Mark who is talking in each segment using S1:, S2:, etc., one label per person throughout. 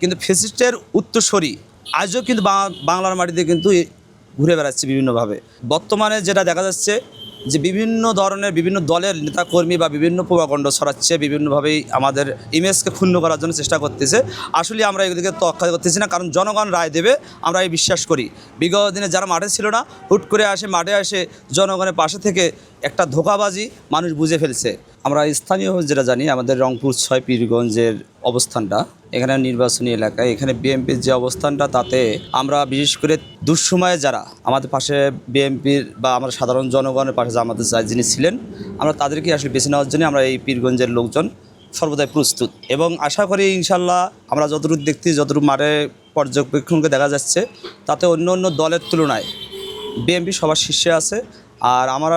S1: কিন্তু ফেসিস্টের উত্তরসরি আজও কিন্তু বাংলার মাটিতে কিন্তু ঘুরে বেড়াচ্ছে বিভিন্নভাবে। বর্তমানে যেটা দেখা যাচ্ছে যে বিভিন্ন ধরনের বিভিন্ন দলের নেতাকর্মী বা বিভিন্ন প্রভাকণ্ড ছড়াচ্ছে, বিভিন্নভাবেই আমাদের ইমেজকে ক্ষুণ্ণ করার জন্য চেষ্টা করতেছে। আসলে আমরা এগুলিকে তক্কা করতেছি না, কারণ জনগণ রায় দেবে, আমরা এই বিশ্বাস করি। বিগত দিনে যারা মাঠে ছিল না, হুট করে আসে, মাঠে আসে জনগণের পাশে থেকে একটা ধোকাবাজি মানুষ বুঝে ফেলছে। আমরা স্থানীয় যেটা জানি, আমাদের রংপুর ছয় পীরগঞ্জের অবস্থানটা। এখানে নির্বাচনী এলাকায়, এখানে বিএনপির যে অবস্থানটা তাতে আমরা বিশেষ করে দুঃসময়ে যারা আমাদের পাশে বিএনপির বা আমরা সাধারণ জনগণের পাশে আমাদের যিনি ছিলেন, আমরা তাদেরকে আসলে বেছে নেওয়ার জন্য আমরা এই পীরগঞ্জের লোকজন সর্বদাই প্রস্তুত। এবং আশা করি ইনশাল্লাহ আমরা যতটুকু দেখছি যতটুকু মাঠে পর্যবেক্ষণকে দেখা যাচ্ছে, তাতে অন্য অন্য দলের তুলনায় বিএনপি সবার শীর্ষে আছে। আর আমার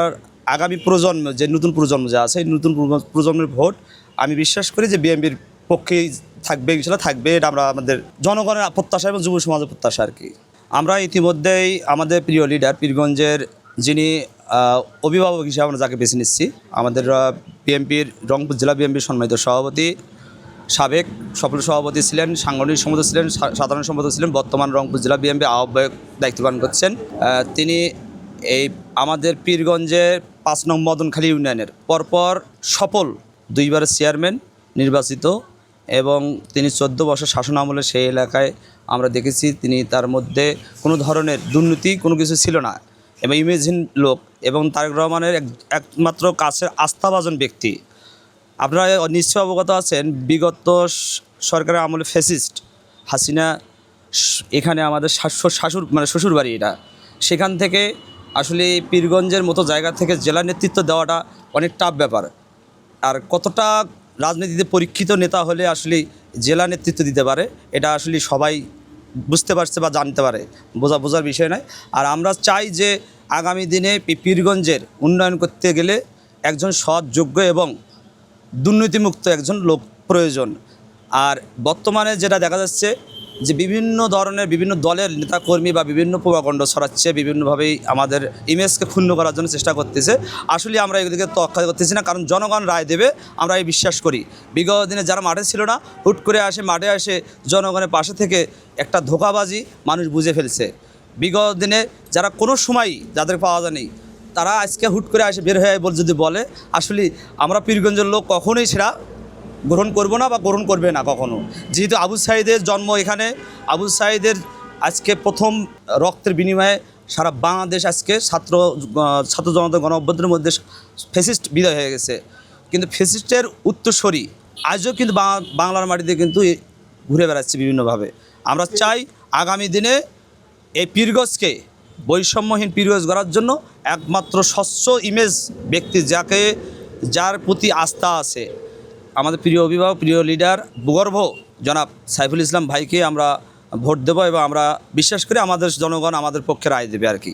S1: আগামী প্রজন্ম, যে নতুন প্রজন্ম যে আছে, এই নতুন প্রজন্মের ভোট আমি বিশ্বাস করি যে বিএনপির পক্ষেই থাকবে ইনশাল্লাহ থাকবে, এটা আমরা আমাদের জনগণের প্রত্যাশা এবং যুব সমাজের প্রত্যাশা আর কি। আমরা ইতিমধ্যেই আমাদের প্রিয় লিডার পীরগঞ্জের যিনি অভিভাবক হিসেবে আমরা যাকে বেছে নিচ্ছি, আমাদের বিএনপির, রংপুর জেলা বিএনপির সম্মানিত সভাপতি, সাবেক সফল সভাপতি ছিলেন, সাংগঠনিক সম্পাদক ছিলেন সাধারণ সম্পাদক ছিলেন, বর্তমান রংপুর জেলা বিএনপি আহ্বায়ক দায়িত্ব পালন করছেন। তিনি এই আমাদের পীরগঞ্জের পাঁচ নং মদনখালী ইউনিয়নের পরপর সফল দুইবারের চেয়ারম্যান নির্বাচিত এবং তিনি চোদ্দ বছর শাসন আমলে সেই এলাকায় আমরা দেখেছি, তিনি তার মধ্যে কোনো ধরনের দুর্নীতি কোনো কিছু ছিল না। এবং ইমেজিন লোক এবং তারেক রহমানের এক, একমাত্র কাছের আস্থাভাজন ব্যক্তি। আপনারা নিশ্চয় অবগত আছেন, বিগত সরকারের আমলে ফেসিস্ট হাসিনা এখানে আমাদের শাশুর মানে শ্বশুর বাড়ি এটা। সেখান থেকে আসলে পীরগঞ্জের মতো জায়গা থেকে জেলা নেতৃত্ব দেওয়াটা অনেক টাফ ব্যাপার। আর কতটা রাজনীতিতে পরীক্ষিত নেতা হলে আসলে জেলা নেতৃত্ব দিতে পারে। এটা আসলে সবাই বুঝতে পারছে বা জানতে পারে। বোঝা, বোঝার বিষয় নয়। আর আমরা চাই যে আগামী দিনে পীরগঞ্জের উন্নয়ন করতে গেলে একজন সৎ যোগ্য এবং দুর্নীতিমুক্ত একজন লোক প্রয়োজন। আর বর্তমানে যেটা দেখা যাচ্ছে যে বিভিন্ন ধরনের বিভিন্ন দলের নেতাকর্মী বা বিভিন্ন প্রভাকণ্ড ছড়াচ্ছে, বিভিন্নভাবেই আমাদের ইমেজকে ক্ষুণ্ণ করার জন্য চেষ্টা করতেছে। আসলে আমরা এগুলিকে তক্কা করতেছি না, কারণ জনগণ রায় দেবে, আমরা এই বিশ্বাস করি। বিগত দিনে যারা মাঠে ছিল না, হুট করে আসে, মাঠে আসে জনগণের পাশে থেকে একটা ধোকাবাজি মানুষ বুঝে ফেলছে। বিগত দিনে যারা কোনো সময়ই যাদের পাওয়া যায়নি তারা আজকে হুট করে আসে, বের হয়ে বল যদি বলে, আসলে আমরা পীরগঞ্জের লোক কখনোই সেটা গ্রহণ করব না বা গ্রহণ করবে না কখনো। যেহেতু আবু সাইদের জন্ম এখানে, আবু সাইদের আজকে প্রথম রক্তের বিনিময়ে সারা বাংলাদেশ আজকে ছাত্র ছাত্র জনতা গণ অভ্যুত্থানের মধ্যে ফেসিস্ট বিদায় হয়ে গেছে। কিন্তু ফেসিস্টের উত্তরসরি আজও কিন্তু বাংলার মাটিতে কিন্তু ঘুরে বেড়াচ্ছে বিভিন্নভাবে। আমরা চাই আগামী দিনে এই পীরগজকে বৈষম্যহীন পীরগজ গড়ার জন্য একমাত্র স্বচ্ছ ইমেজ ব্যক্তি যাকে, যার প্রতি আস্থা আছে। আমাদের প্রিয় অভিভাবক, প্রিয় লিডার ভূগর্ভ, জনাব সাইফুল ইসলাম ভাইকে আমরা ভোট দেবো এবং আমরা বিশ্বাস করি আমাদের জনগণ আমাদের পক্ষে রায় দেবে আর কি।